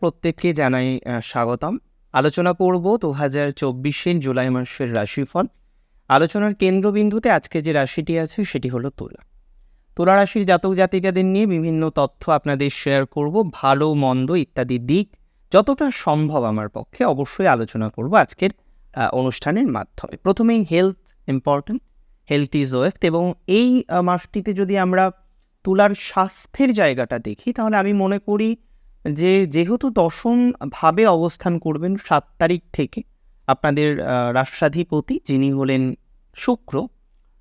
প্রত্যেককে জানাই স্বাগতম। আলোচনা করব দু হাজার চব্বিশের জুলাই মাসের রাশিফল। আলোচনার কেন্দ্রবিন্দুতে আজকে যে রাশিটি আছে, সেটি হলো তুলা। তুলা রাশির জাতক জাতিকাদের নিয়ে বিভিন্ন তথ্য আপনাদের শেয়ার করব, ভালো, মন্দ ইত্যাদি দিক যতটা সম্ভব আমার পক্ষে অবশ্যই আলোচনা করব আজকের অনুষ্ঠানের মাধ্যমে। প্রথমেই health important health is wealth এবং এই মাসটিতে যদি আমরা তুলার স্বাস্থ্যের জায়গাটা দেখি, তাহলে আমি মনে করি যে যেহেতু দশম ভাবে অবস্থান করবেন সাত তারিখ থেকে আপনাদের রাষ্ট্রাধিপতি যিনি হলেন শুক্র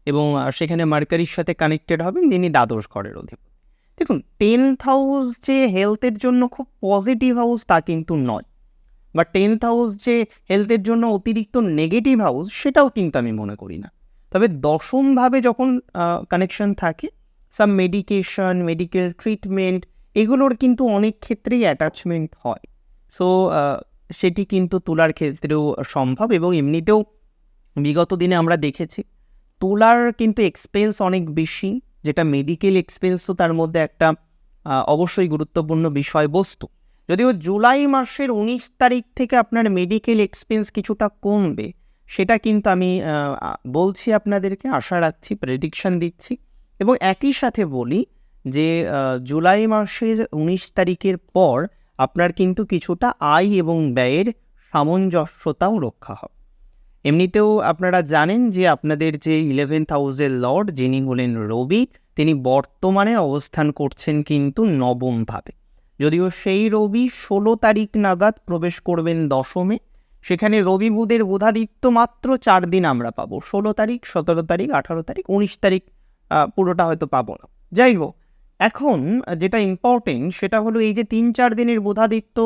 এবং সেখানে মার্কারির সাথে কানেক্টেড হবেন যিনি দ্বাদশ ঘরের অধিপতি। দেখুন টেন্থ হাউস যে হেলথের জন্য খুব পজিটিভ হাউস তা কিন্তু নয়। বা টেন্থ হাউস যে হেলথের জন্য অতিরিক্ত নেগেটিভ হাউস সেটাও কিন্তু আমি মনে করি না। তবে দশমভাবে যখন কানেকশন থাকে সাম মেডিকেশন মেডিকেল ট্রিটমেন্ট এগুলোর কিন্তু অনেক ক্ষেত্রেই অ্যাটাচমেন্ট হয়। সো সেটি কিন্তু তুলার ক্ষেত্রেও সম্ভব এবং এমনিতেও বিগত দিনে আমরা দেখেছি, তুলার কিন্তু এক্সপেন্স অনেক বেশি, যেটা মেডিকেল এক্সপেন্স তো তার মধ্যে একটা অবশ্যই গুরুত্বপূর্ণ বিষয়বস্তু। যদিও জুলাই মাসের উনিশ তারিখ থেকে আপনার মেডিকেল এক্সপেন্স কিছুটা কমবে, সেটা কিন্তু আমি বলছি আপনাদেরকে, আশা রাখছি প্রেডিকশন দিচ্ছি এবং একই সাথে বলি যে জুলাই মাসের উনিশ তারিখের পর আপনার কিন্তু কিছুটা আয় এবং ব্যয়ের সামঞ্জস্যতাও রক্ষা হবে এমনিতেও আপনারা জানেন যে, আপনাদের যে ইলেভেন্থ হাউসের লর্ড যিনি হলেন রবি, তিনি বর্তমানে অবস্থান করছেন কিন্তু নবমভাবে। যদিও সেই রবি ষোলো তারিখ নাগাদ প্রবেশ করবেন দশমে, সেখানে রবি বুধের বোধাদিত্য মাত্র চার দিন আমরা পাবো। ষোলো তারিখ, সতেরো তারিখ, আঠারো তারিখ, উনিশ তারিখ পুরোটা হয়তো পাবো না। যাই হোক এখন যেটা ইম্পর্টেন্ট সেটা হলো এই যে তিন চার দিনের বোধাদিত্য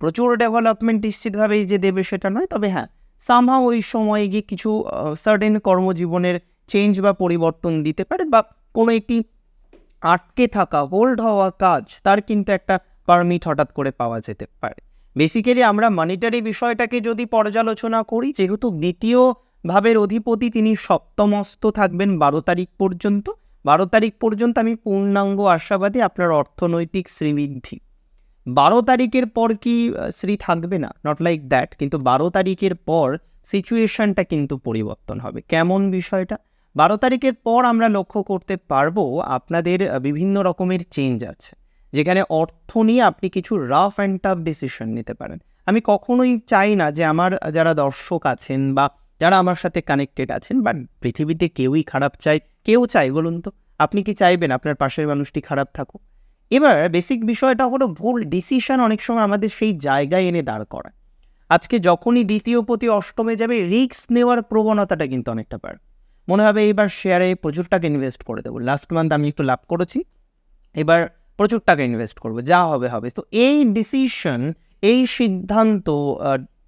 প্রচুর ডেভেলপমেন্ট নিশ্চিতভাবেই যে দেবে সেটা নয়, তবে হ্যাঁ সামহাও ওই সময়ে গিয়ে কিছু সার্টেন কর্মজীবনের চেঞ্জ বা পরিবর্তন দিতে পারে বা কোনো একটি আটকে থাকা হোল্ড হওয়া কাজ, তার কিন্তু একটা পারমিট হঠাৎ করে পাওয়া যেতে পারে। বেসিক্যালি আমরা মানিটারি বিষয়টাকে যদি পর্যালোচনা করি, যেহেতু দ্বিতীয় ভাবের অধিপতি তিনি সপ্তমস্ত থাকবেন বারো তারিখ পর্যন্ত বারো তারিখ পর্যন্ত আমি পূর্ণাঙ্গ আশাবাদী আপনার অর্থনৈতিক শ্রীবৃদ্ধি। বারো তারিখের পর কি শ্রী থাকবে না? নট লাইক দ্যাট কিন্তু বারো তারিখের পর সিচুয়েশনটা কিন্তু পরিবর্তন হবে। কেমন বিষয়টা? বারো তারিখের পর আমরা লক্ষ্য করতে পারব আপনাদের বিভিন্ন রকমের চেঞ্জ আছে। যেখানে অর্থ নিয়ে আপনি কিছু রাফ অ্যান্ড টাফ ডিসিশন নিতে পারেন। আমি কখনোই চাই না যে আমার যারা দর্শক আছেন বা যারা আমার সাথে কানেক্টেড আছেন বাট পৃথিবীতে কেউই খারাপ চাই কেউ চাই বলুন তো? আপনি কি চাইবেন আপনার পাশের মানুষটি খারাপ থাকুক? এবার বেসিক বিষয়টা হলো ভুল ডিসিশন অনেক সময় আমাদের সেই জায়গায় এনে দাঁড় করা আজকে যখনই দ্বিতীয় প্রতি অষ্টমে যাবে রিস্ক নেওয়ার প্রবণতাটা কিন্তু অনেকটা বাড়বে। মনে হবে এবার শেয়ারে প্রচুর টাকা ইনভেস্ট করে দেবো। লাস্ট মান্থ আমি একটু লাভ করেছি, এবার প্রচুর টাকা ইনভেস্ট করব, যা হবে হবে। তো এই ডিসিশন এই সিদ্ধান্ত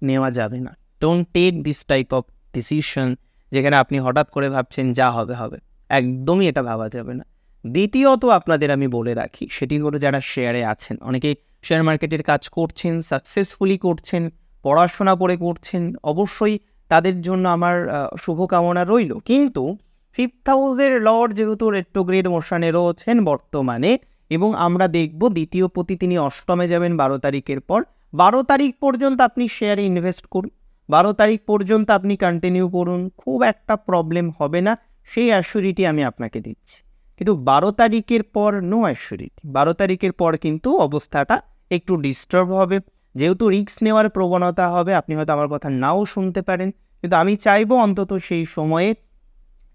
নেওয়া যাবে না। Don't take this type of decision যেখানে আপনি হঠাৎ করে ভাবছেন যা হবে হবে। একদমই এটা ভাবা যাবে না। দ্বিতীয়ত আপনাদের আমি বলে রাখি, সেটি হলো যারা শেয়ারে আছেন। অনেকেই শেয়ার মার্কেটের কাজ করছেন সাকসেসফুলি করছেন, পড়াশোনা করে করছেন, অবশ্যই তাদের জন্য আমার শুভকামনা রইল। কিন্তু ফিফথ হাউসের লর্ড যেহেতু রেট্রোগ্রেড মোশনে রয়েছেন বর্তমানে এবং আমরা দেখব দ্বিতীয় পতি তিনি অষ্টমে যাবেন বারো তারিখের পর, বারো তারিখ পর্যন্ত আপনি শেয়ারে ইনভেস্ট করুন। বারো তারিখ পর্যন্ত আপনি কন্টিনিউ করুন, খুব একটা প্রবলেম হবে না, সেই অ্যাসুরিটি আমি আপনাকে দিচ্ছি। কিন্তু বারো তারিখের পর নো অ্যাসুরিটি বারো তারিখের পর কিন্তু অবস্থাটা একটু ডিস্টার্ব হবে। যেহেতু রিস্ক নেওয়ার প্রবণতা হবে, আপনি হয়তো আমার কথা নাও শুনতে পারেন। কিন্তু আমি চাইব অন্তত সেই সময়ে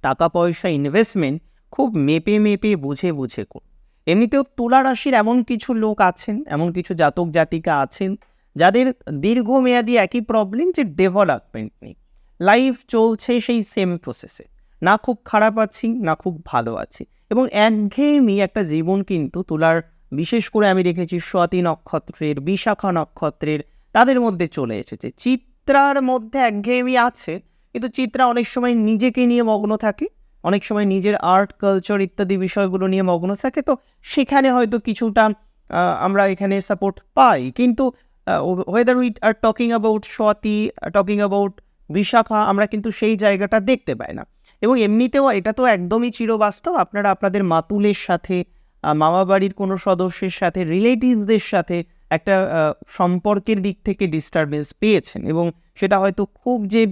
টাকা পয়সা ইনভেস্টমেন্ট খুব মেপে মেপে বুঝে বুঝে করুন। এমনিতেও তুলা রাশির এমন কিছু লোক আছেন, এমন কিছু জাতক জাতিকা আছেন যাদের দীর্ঘমেয়াদী একই প্রবলেম যে ডেভেলপমেন্ট নেই। লাইফ চলছে সেই সেম প্রসেসে না খুব খারাপ আছি, না খুব ভালো আছি। এবং একঘেয়েমি একটা জীবন কিন্তু তুলার, বিশেষ করে আমি দেখেছি স্বাতি নক্ষত্রের, বিশাখা নক্ষত্রের, তাদের মধ্যে চলে এসেছে। চিত্রার মধ্যে একঘেয়েমি আছে, কিন্তু চিত্রা অনেক সময় নিজেকে নিয়ে মগ্ন থাকে, অনেক সময় নিজের আর্ট কালচার ইত্যাদি বিষয়গুলো নিয়ে মগ্ন থাকে। তো সেখানে হয়তো কিছুটা আমরা এখানে সাপোর্ট পাই। কিন্তু whether with are talking about Swati talking about Vishakha, আমরা কিন্তু সেই জায়গাটা দেখতে পাই না। এবং এমনিতেও এটা তো একদমই চিরবাস্তব। আপনারা আপনাদের মাতুলের সাথে মামা বাড়ির কোনো সদস্যের সাথে রিলেটিভসদের সাথে একটা সম্পর্কের দিক থেকে ডিস্টারবেন্স পেয়েছেন। এবং সেটা হয়তো খুব যে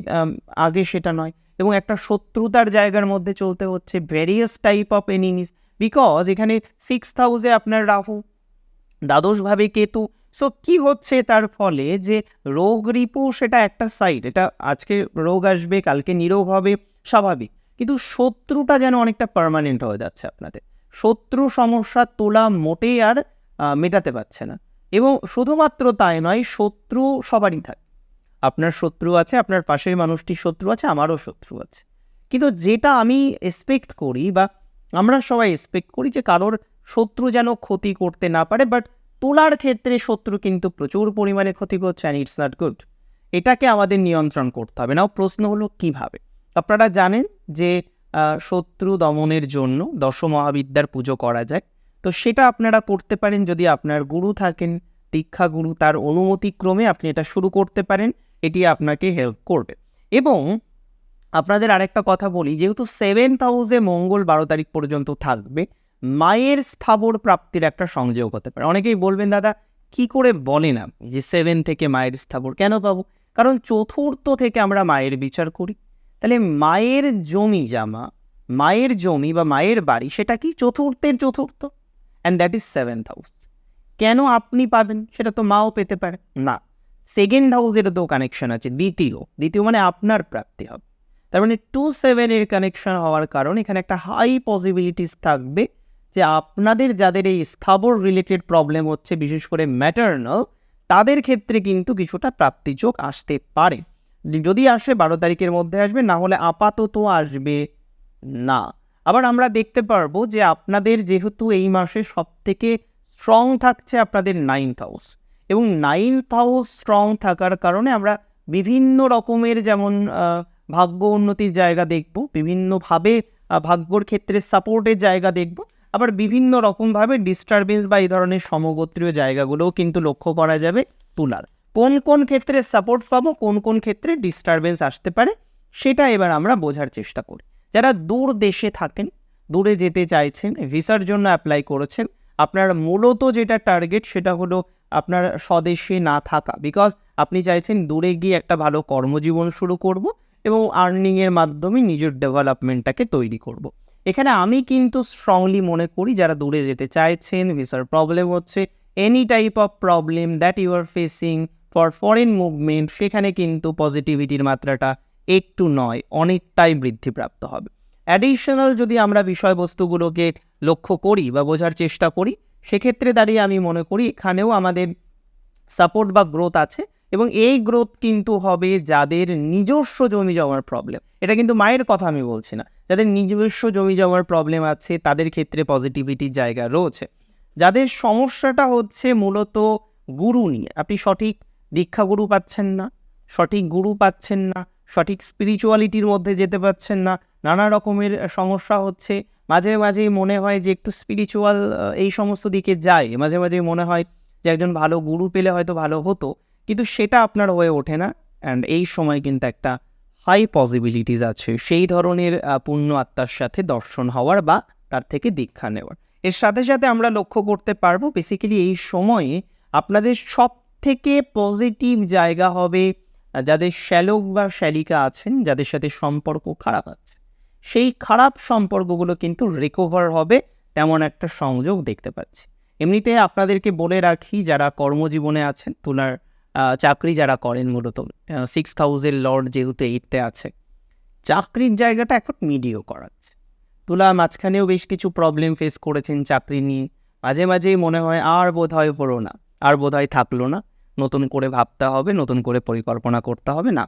আগে সেটা নয়। এবং একটা শত্রুতার জায়গার মধ্যে চলতে হচ্ছে various type of enemies because এখানে সিক্স হাউসে আপনার রাহু, দ্বাদশভাবে কেতু সো কি হচ্ছে তার ফলে যে রোগ রিপু সেটা একটা সাইড এটা আজকে রোগ আসবে, কালকে নিরোগ হবে, স্বাভাবিক। কিন্তু শত্রুটা যেন অনেকটা পার্মানেন্ট হয়ে যাচ্ছে আপনাদের। শত্রু সমস্যা তোলা মোটেই আর মেটাতে পারছে না। এবং শুধুমাত্র তাই নয়, শত্রু সবারই থাকে। আপনার শত্রু আছে, আপনার পাশের মানুষটির শত্রু আছে, আমারও শত্রু আছে। কিন্তু যেটা আমি এক্সপেক্ট করি বা আমরা সবাই এক্সপেক্ট করি যে কারোর শত্রু যেন ক্ষতি করতে না পারে বাট তোলার ক্ষেত্রে শত্রু কিন্তু প্রচুর পরিমাণে ক্ষতি করছে অ্যান্ড ইটস নট গুড এটাকে আমাদের নিয়ন্ত্রণ করতে হবে। নাও প্রশ্ন হলো, কীভাবে? আপনারা জানেন যে শত্রু দমনের জন্য দশ মহাবিদ্যার পুজো করা যায়। তো সেটা আপনারা করতে পারেন যদি আপনার গুরু থাকেন, দীক্ষা গুরু, তার অনুমতিক্রমে আপনি এটা শুরু করতে পারেন, এটি আপনাকে হেল্প করবে। এবং আপনাদের আরেকটা কথা বলি, যেহেতু সেভেন্থ হাউসে মঙ্গল বারো তারিখ পর্যন্ত থাকবে মায়ের স্থাবর প্রাপ্তির একটা সংযোগ হতে পারে। অনেকেই বলবেন, দাদা, কি করে বলেন আপনি যে সেভেন থেকে মায়ের স্থাবর কেন পাবো? কারণ চতুর্থ থেকে আমরা মায়ের বিচার করি। তাহলে মায়ের জমি জামা, মায়ের জমি বা মায়ের বাড়ি, সেটা কি চতুর্থের চতুর্থ? And that is seventh house কেন আপনি পাবেন? সেটা তো মাও পেতে পারে। না সেকেন্ড হাউসেরও তো কানেকশন আছে, দ্বিতীয়। দ্বিতীয় মানে আপনার প্রাপ্তি হবে। তার মানে টু সেভেনের কানেকশন হওয়ার কারণে এখানে একটা হাই পসিবিলিটিস থাকবে যে আপনাদের যাদের এই স্থাবর রিলেটেড প্রবলেম হচ্ছে, বিশেষ করে ম্যাটার্নাল তাদের ক্ষেত্রে কিন্তু কিছুটা প্রাপ্তিযোগ আসতে পারে। যদি আসে, বারো তারিখের মধ্যে আসবে, না হলে আপাতত আসবে না। আবার আমরা দেখতে পারব যে আপনাদের যেহেতু এই মাসে সব থেকে স্ট্রং থাকছে আপনাদের নাইনথ হাউস এবং নাইনথ হাউস স্ট্রং থাকার কারণে আমরা বিভিন্ন রকমের যেমন ভাগ্য উন্নতির জায়গা দেখব, বিভিন্নভাবে ভাগ্যর ক্ষেত্রে সাপোর্টের জায়গা দেখব। আবার বিভিন্ন রকমভাবে ডিস্টারবেন্স বা এই ধরনের সমগোত্রীয় জায়গাগুলোও কিন্তু লক্ষ্য করা যাবে তুলার। কোন কোন ক্ষেত্রে সাপোর্ট পাবো, কোন কোন ক্ষেত্রে ডিস্টারবেন্স আসতে পারে, সেটা এবার আমরা বোঝার চেষ্টা করি। যারা দূর দেশে থাকেন, দূরে যেতে চাইছেন, ভিসার জন্য অ্যাপ্লাই করেছেন, আপনার মূলত যেটা টার্গেট সেটা হলো আপনার স্বদেশে না থাকা। বিকজ আপনি চাইছেন দূরে গিয়ে একটা ভালো কর্মজীবন শুরু করব এবং আর্নিংয়ের মাধ্যমে নিজের ডেভেলপমেন্টটাকে তৈরি করব। এখানে আমি কিন্তু স্ট্রংলি মনে করি যারা দূরে যেতে চাইছেন ভিসার প্রবলেম হচ্ছে any type of problem that you are facing for foreign movement সেখানে কিন্তু পজিটিভিটির মাত্রাটা একটু নয়, অনেকটাই বৃদ্ধিপ্রাপ্ত হবে। অ্যাডিশনাল যদি আমরা বিষয়বস্তুগুলোকে লক্ষ্য করি বা বোঝার চেষ্টা করি, সেক্ষেত্রে দাঁড়িয়ে আমি মনে করি এখানেও আমাদের সাপোর্ট বা গ্রোথ আছে। এবং এই গ্রোথ কিন্তু হবে যাদের নিজস্ব জমি জমার প্রবলেম এটা কিন্তু মায়ের কথা আমি বলছি না। যাদের নিজস্ব জমি জমার প্রবলেম আছে, তাদের ক্ষেত্রে পজিটিভিটির জায়গা রয়েছে। যাদের সমস্যাটা হচ্ছে মূলত গুরু নিয়ে। আপনি সঠিক দীক্ষা গুরু পাচ্ছেন না, সঠিক গুরু পাচ্ছেন না, সঠিক স্পিরিচুয়ালিটির মধ্যে যেতে পারছেন না, নানা রকমের সমস্যা হচ্ছে। মাঝে মাঝেই মনে হয় যে একটু স্পিরিচুয়াল এই সমস্ত দিকে যায় মাঝে মাঝে মনে হয় যে একজন ভালো গুরু পেলে হয়তো ভালো হতো। কিন্তু সেটা আপনার হয়ে ওঠে না। অ্যান্ড এই সময় কিন্তু একটা হাই পসিবিলিটিস আছে। সেই ধরনের পূর্ণ আত্মার সাথে দর্শন হওয়ার বা তার থেকে দীক্ষা নেওয়ার। এর সাথে সাথে আমরা লক্ষ্য করতে পারব বেসিক্যালি এই সময়ে আপনাদের সব থেকে পজিটিভ জায়গা হবে যাদের শ্যালক বা শ্যালিকা আছেন, যাদের সাথে সম্পর্ক খারাপ আছে। সেই খারাপ সম্পর্কগুলো কিন্তু রিকভার হবে তেমন একটা সংযোগ দেখতে পাচ্ছি। এমনিতে আপনাদেরকে বলে রাখি, যারা কর্মজীবনে আছেন, তুলার চাকরি যারা করেন মূলত সিক্স থাউজেন্ড লর্ড যেহেতু এইটতে আছে, চাকরির জায়গাটা এখন মিডিও করাচ্ছে তুলা মাঝখানেও বেশ কিছু প্রবলেম ফেস করেছেন চাকরি নিয়ে। মাঝে মাঝেই মনে হয় আর বোধ হয় হলো না, আর বোধ হয় থাকল না। নতুন করে ভাবতে হবে, নতুন করে পরিকল্পনা করতে হবে না।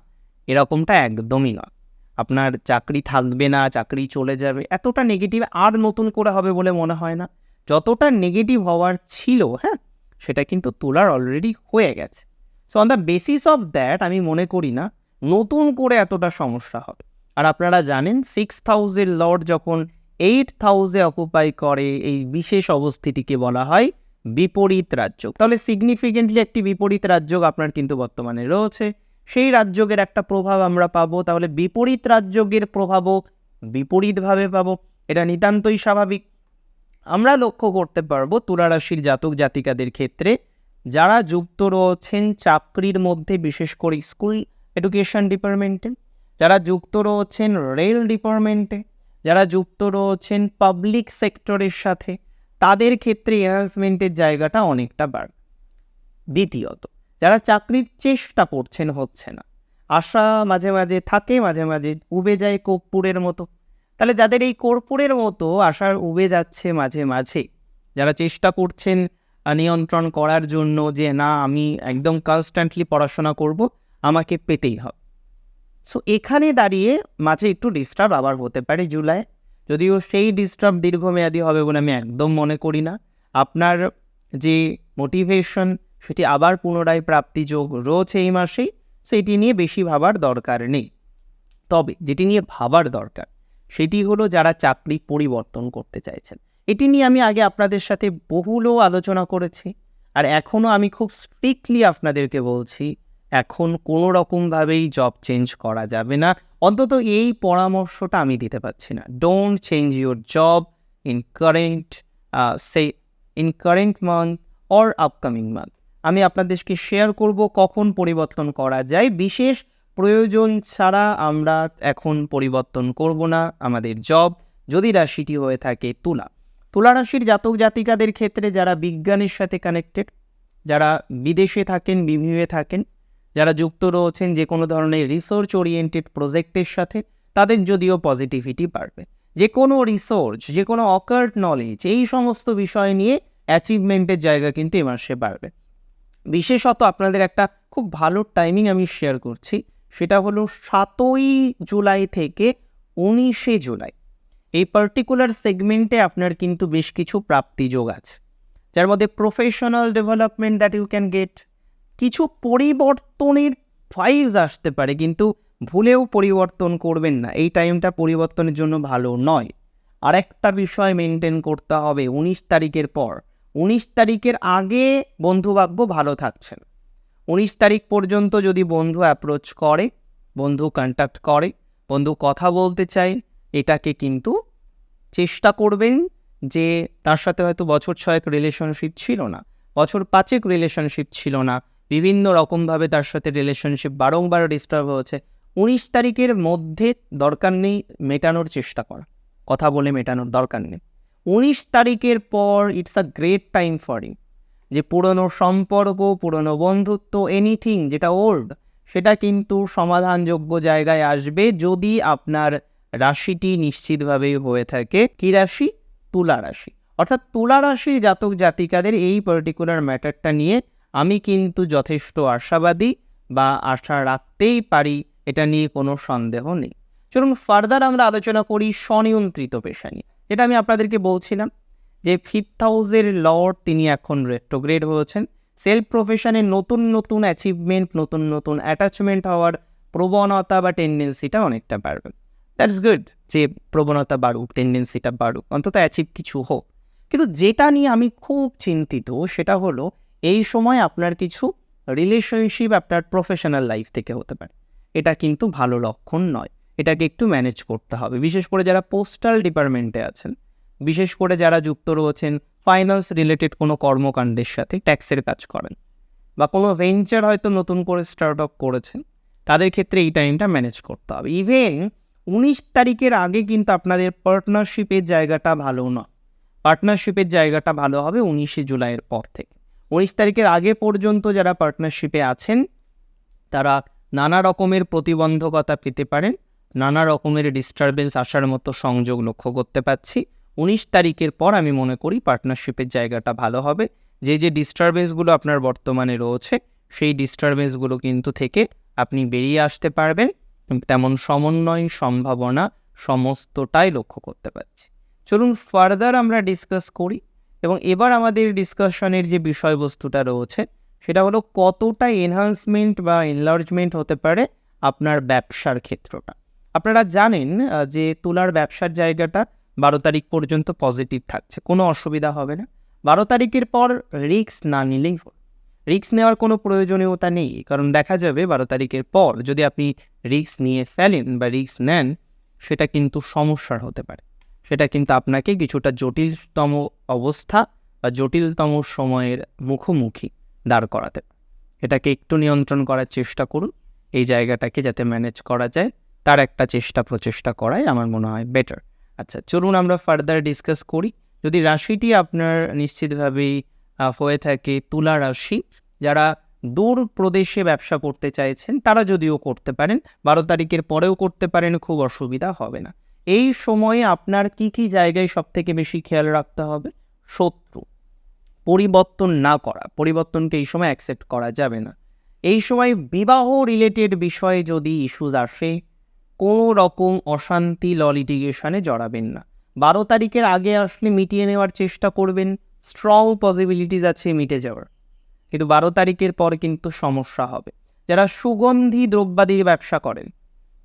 এরকমটা একদমই নয়। আপনার চাকরি থাকবে না, চাকরি চলে যাবে, এতটা নেগেটিভ আর নতুন করে হবে বলে মনে হয় না। যতটা নেগেটিভ হওয়ার ছিল হ্যাঁ সেটা কিন্তু তোলার অলরেডি হয়ে গেছে। So on the basis of that আমি মনে করি না, নতুন করে এতটা সমস্যা হবে। আর আপনারা জানেন সিক্স থাউজেন্ড লর্ড যখন এইট থাউজে অকুপাই করে, এই বিশেষ অবস্থিতিকে বলা হয় বিপরীত রাজ্য তাহলে সিগনিফিকেন্টলি একটি বিপরীত রাজ্য আপনার কিন্তু বর্তমানে রয়েছে। সেই রাজ্যের একটা প্রভাব আমরা পাবো, তাহলে বিপরীত রাজ্যের প্রভাবও বিপরীতভাবে পাবো। এটা নিতান্তই স্বাভাবিক। আমরা লক্ষ্য করতে পারব তুলা রাশির জাতক জাতিকাদের ক্ষেত্রে যারা যুক্ত রয়েছেন চাকরির মধ্যে, বিশেষ করে স্কুল এডুকেশন ডিপার্টমেন্টে, যারা যুক্ত রয়েছেন রেল ডিপার্টমেন্টে, যারা যুক্ত রয়েছেন পাবলিক সেক্টরের সাথে, তাদের ক্ষেত্রে এনহান্সমেন্টের জায়গাটা অনেকটা বাড়বে দ্বিতীয়ত, যারা চাকরির চেষ্টা করছেন হচ্ছে না, আশা মাঝে মাঝে থাকে, মাঝে মাঝে উবে যায় কর্পূরের মতো। তাহলে যাদের এই কর্পূরের মতো আশার উবে যাচ্ছে মাঝে মাঝে, যারা চেষ্টা করছেন নিয়ন্ত্রণ করার জন্য যে না, আমি একদম কনস্ট্যান্টলি পড়াশোনা করব, আমাকে পেতেই হবে। সো এখানে দাঁড়িয়ে মাঝে একটু ডিস্টার্ব আবার হতে পারে জুলাই। যদিও সেই ডিস্টার্ব দীর্ঘমেয়াদী হবে বলে আমি একদম মনে করি না। আপনার যে মোটিভেশন সেটি আবার পুনরায় প্রাপ্তিযোগ রয়েছে এই মাসেই সেটি নিয়ে বেশি ভাবার দরকার নেই। তবে যেটি নিয়ে ভাবার দরকার, সেটি হলো যারা চাকরি পরিবর্তন করতে চাইছেন। এটি নিয়ে আমি আগে আপনাদের সাথে বহুলও আলোচনা করেছি, আর এখনও আমি খুব স্ট্রিক্টলি আপনাদেরকে বলছি, এখন কোনো রকমভাবেই জব চেঞ্জ করা যাবে না। অন্তত এই পরামর্শটা আমি দিতে পারছি না। Don't change your job in current say in current month or upcoming month আমি আপনাদেরকে শেয়ার করব কখন পরিবর্তন করা যায়। বিশেষ প্রয়োজন ছাড়া আমরা এখন পরিবর্তন করব না। আমাদের জব যদি রাশিটি হয়ে থাকে তুলা। তুলা রাশির জাতক জাতিকাদের ক্ষেত্রে যারা বিজ্ঞানের সাথে কানেক্টেড যারা বিদেশে থাকেন বিভিবে থাকেন, যারা যুক্ত রয়েছেন যে কোনো ধরনের রিসার্চ ওরিয়েন্টেড প্রজেক্টের সাথে, তাদের যদিও পজিটিভিটি বাড়বে। যে কোনো রিসার্চ যে কোনো অকার্ট নলেজ এই সমস্ত বিষয় নিয়ে অ্যাচিভমেন্টের জায়গা কিন্তু এ মাসে বাড়বে। বিশেষত আপনাদের একটা খুব ভালো টাইমিং আমি শেয়ার করছি, সেটা হলো সাতই জুলাই থেকে উনিশে জুলাই। এই পার্টিকুলার সেগমেন্টে আপনার কিন্তু বেশ কিছু প্রাপ্তিযোগ আছে। যার মধ্যে professional development that you can get কিছু পরিবর্তনের ফাইলস আসতে পারে, কিন্তু ভুলেও পরিবর্তন করবেন না। এই টাইমটা পরিবর্তনের জন্য ভালো নয়। আরেকটা বিষয় মেনটেন করতে হবে, উনিশ তারিখের পর। উনিশ তারিখের আগে বন্ধুভাগ্য ভালো থাকছেন। উনিশ তারিখ পর্যন্ত যদি বন্ধু অ্যাপ্রোচ করে, বন্ধু কন্ট্যাক্ট করে, বন্ধু কথা বলতে চায় এটাকে কিন্তু চেষ্টা করবেন যে তার সাথে হয়তো বছর ছয়েক রিলেশনশিপ ছিল না, বছর পাঁচেক রিলেশনশিপ ছিল না, বিভিন্ন রকমভাবে তার সাথে রিলেশনশিপ বারংবার ডিস্টার্ব হয়েছে। উনিশ তারিখের মধ্যে দরকার নেই মেটানোর চেষ্টা করা, কথা বলে মেটানোর দরকার নেই। উনিশ তারিখের পর it's a great time for you যে পুরনো সম্পর্ক, পুরনো বন্ধুত্ব এনিথিং যেটা ওল্ড সেটা কিন্তু সমাধানযোগ্য জায়গায় আসবে যদি আপনার রাশিটি নিশ্চিতভাবেই হয়ে থাকে কী রাশি? তুলা রাশি। অর্থাৎ তুলা রাশির জাতক জাতিকাদের এই পার্টিকুলার ম্যাটারটা নিয়ে আমি কিন্তু যথেষ্ট আশাবাদী বা আশা রাখতেই পারি, এটা নিয়ে কোনো সন্দেহ নেই। চলুন ফার্দার আমরা আলোচনা করি স্বনিয়ন্ত্রিত পেশা নিয়ে। যেটা আমি আপনাদেরকে বলছিলাম যে ফিফথ হাউসের লর্ড তিনি এখন রেট্রোগ্রেড হয়েছেন। সেলফ প্রফেশনে নতুন নতুন অ্যাচিভমেন্ট নতুন নতুন অ্যাটাচমেন্ট হওয়ার প্রবণতা বা টেন্ডেন্সিটা অনেকটা বাড়বে। দ্যাটস গুড যে প্রবণতা বাড়ুক, টেন্ডেন্সিটা বাড়ুক, অন্তত অ্যাচিভ কিছু হোক। কিন্তু যেটা নিয়ে আমি খুব চিন্তিত সেটা হলো এই সময় আপনার কিছু রিলেশনশিপ আপনার প্রফেশনাল লাইফ থেকে হতে পারে। এটা কিন্তু ভালো লক্ষণ নয়। এটাকে একটু ম্যানেজ করতে হবে। বিশেষ করে যারা পোস্টাল ডিপার্টমেন্টে আছেন, বিশেষ করে যারা যুক্ত রয়েছেন ফাইন্যান্স রিলেটেড কোনো কর্মকাণ্ডের সাথে ট্যাক্সের কাজ করেন বা কোনো ভেঞ্চার হয়তো নতুন করে স্টার্ট আপ করেছেন, তাদের ক্ষেত্রে এই টাইমটা ম্যানেজ করতে হবে। ইভেন উনিশ তারিখের আগে কিন্তু আপনাদের পার্টনারশিপের জায়গাটা ভালো নয় পার্টনারশিপের জায়গাটা ভালো হবে উনিশে জুলাইয়ের পর থেকে। উনিশ তারিখের আগে পর্যন্ত যারা পার্টনারশিপে আছেন, তারা নানা রকমের প্রতিবন্ধকতা পেতে পারেন, নানা রকমের ডিস্টারবেন্স আসার মতো সংযোগ লক্ষ্য করতে পাচ্ছি উনিশ তারিখের পর আমি মনে করি পার্টনারশিপের জায়গাটা ভালো হবে। যে যে ডিস্টারবেন্সগুলো আপনার বর্তমানে রয়েছে, সেই ডিস্টারবেন্সগুলো কিন্তু থেকে আপনি বেরিয়ে আসতে পারবেন। তেমন সমন্বয় সম্ভাবনা সমস্তটাই লক্ষ্য করতে পারছি। চলুন ফার্দার আমরা ডিসকাস করি এবং এবার আমাদের ডিসকাশনের যে বিষয়বস্তুটা রয়েছে, সেটা হলো কতটা এনহান্সমেন্ট বা এনলার্জমেন্ট হতে পারে আপনার ব্যবসার ক্ষেত্রটা। আপনারা জানেন যে তুলার ব্যবসার জায়গাটা বারো তারিখ পর্যন্ত পজিটিভ থাকছে, কোনো অসুবিধা হবে না। বারো তারিখের পর রিস্ক না নিলেই রিস্ক নেওয়ার কোনো প্রয়োজনীয়তা নেই। কারণ দেখা যাবে বারো তারিখের পর যদি আপনি রিস্ক নিয়ে ফেলেন বা রিস্ক নেন, সেটা কিন্তু সমস্যার হতে পারে। সেটা কিন্তু আপনাকে কিছুটা জটিলতম অবস্থা বা জটিলতম সময়ের মুখোমুখি দাঁড় করাতে এটাকে একটু নিয়ন্ত্রণ করার চেষ্টা করুন। এই জায়গাটাকে যাতে ম্যানেজ করা যায়, তার একটা চেষ্টা প্রচেষ্টা করাই আমার মনে হয় বেটার আচ্ছা চলুন আমরা ফার্দার ডিসকাস করি। যদি রাশিটি আপনার নিশ্চিতভাবেই হয়ে থাকে তুলা রাশি। যারা দূর প্রদেশে ব্যবসা করতে চাইছেন, তারা যদিও করতে পারেন, বারো তারিখের পরেও করতে পারেন, খুব অসুবিধা হবে না। এই সময়ে আপনার কি কি জায়গায় সব থেকে বেশি খেয়াল রাখতে হবে? শত্রু। পরিবর্তন না করা। পরিবর্তনকে এই সময় অ্যাকসেপ্ট করা যাবে না। এই সময় বিবাহ রিলেটেড বিষয়ে যদি ইস্যুজ আসে, কোনো রকম অশান্তি ল লিটিগেশনে জড়াবেন না। বারো তারিখের আগে আসলে মিটিয়ে নেওয়ার চেষ্টা করবেন। স্ট্রং পসিবিলিটিস আছে মিটে যাওয়ার। কিন্তু বারো তারিখের পর কিন্তু সমস্যা হবে। যারা সুগন্ধি দ্রব্যাদির ব্যবসা করেন,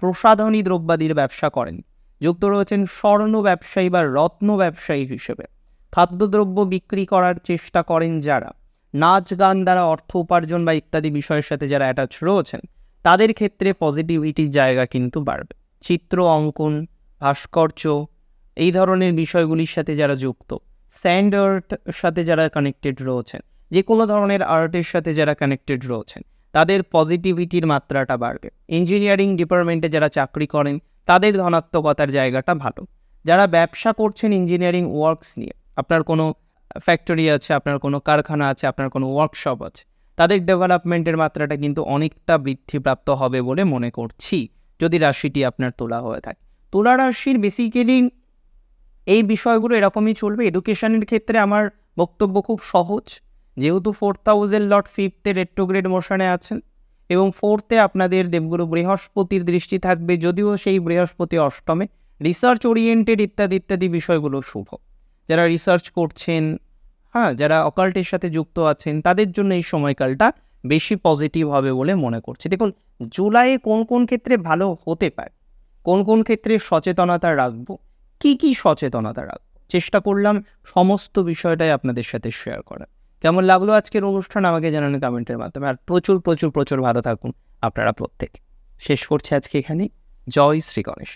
প্রসাধনী দ্রব্যাদির ব্যবসা করেন, যুক্ত রয়েছেন স্বর্ণ ব্যবসায়ী বা রত্ন ব্যবসায়ী হিসেবে, খাদ্যদ্রব্য বিক্রি করার চেষ্টা করেন যারা, নাচ গান দ্বারা অর্থ উপার্জন বা ইত্যাদি বিষয়ের সাথে যারা অ্যাটাচ রয়েছেন, তাদের ক্ষেত্রে পজিটিভিটির জায়গা কিন্তু বাড়বে। চিত্র, অঙ্কন, ভাস্কর্য, এই ধরনের বিষয়গুলির সাথে যারা যুক্ত স্যান্ড সাথে যারা কানেক্টেড রয়েছেন যে কোনো ধরনের আর্টের সাথে যারা কানেক্টেড রয়েছেন, তাদের পজিটিভিটির মাত্রাটা বাড়বে। ইঞ্জিনিয়ারিং ডিপার্টমেন্টে যারা চাকরি করেন, তাদের ধনাত্মকতার জায়গাটা ভালো। যারা ব্যবসা করছেন ইঞ্জিনিয়ারিং ওয়ার্কস নিয়ে, আপনার কোনো ফ্যাক্টরি আছে, আপনার কোনো কারখানা আছে, আপনার কোনো ওয়ার্কশপ আছে, তাদের ডেভেলপমেন্টের মাত্রাটা কিন্তু অনেকটা বৃদ্ধিপ্রাপ্ত হবে বলে মনে করছি, যদি রাশিটি আপনার তোলা হয়ে থাকে। তুলা রাশির বেসিক্যালি এই বিষয়গুলো এরকমই চলবে। এডুকেশনের ক্ষেত্রে আমার বক্তব্য খুব সহজ। যেহেতু ফোর্থ হাউসের লট ফিফথে রেট্রোগ্রেড মোশনে আছেন এবং ফোর্থে আপনাদের দেবগুরু বৃহস্পতির দৃষ্টি থাকবে, যদিও সেই বৃহস্পতি অষ্টমে। রিসার্চ ওরিয়েন্টেড ইত্যাদি ইত্যাদি বিষয়গুলো শুভ। যারা রিসার্চ করছেন হ্যাঁ যারা অকাল্টের সাথে যুক্ত আছেন, তাদের জন্য এই সময়কালটা বেশি পজিটিভ হবে বলে মনে করছি। দেখুন, জুলাইয়ে কোন কোন ক্ষেত্রে ভালো হতে পারে? কোন কোন ক্ষেত্রে সচেতনতা রাখব? কি কি সচেতনতা রাখব চেষ্টা করলাম সমস্ত বিষয়টাই আপনাদের সাথে শেয়ার করা কেমন লাগল আজকের অনুষ্ঠান? আমাকে জানান কমেন্টের মাধ্যমে। আর প্রচুর প্রচুর প্রচুর ভালো থাকুন আপনারা প্রত্যেক। শেষ করছি আজকে এখানে জয় শ্রী গণেশ।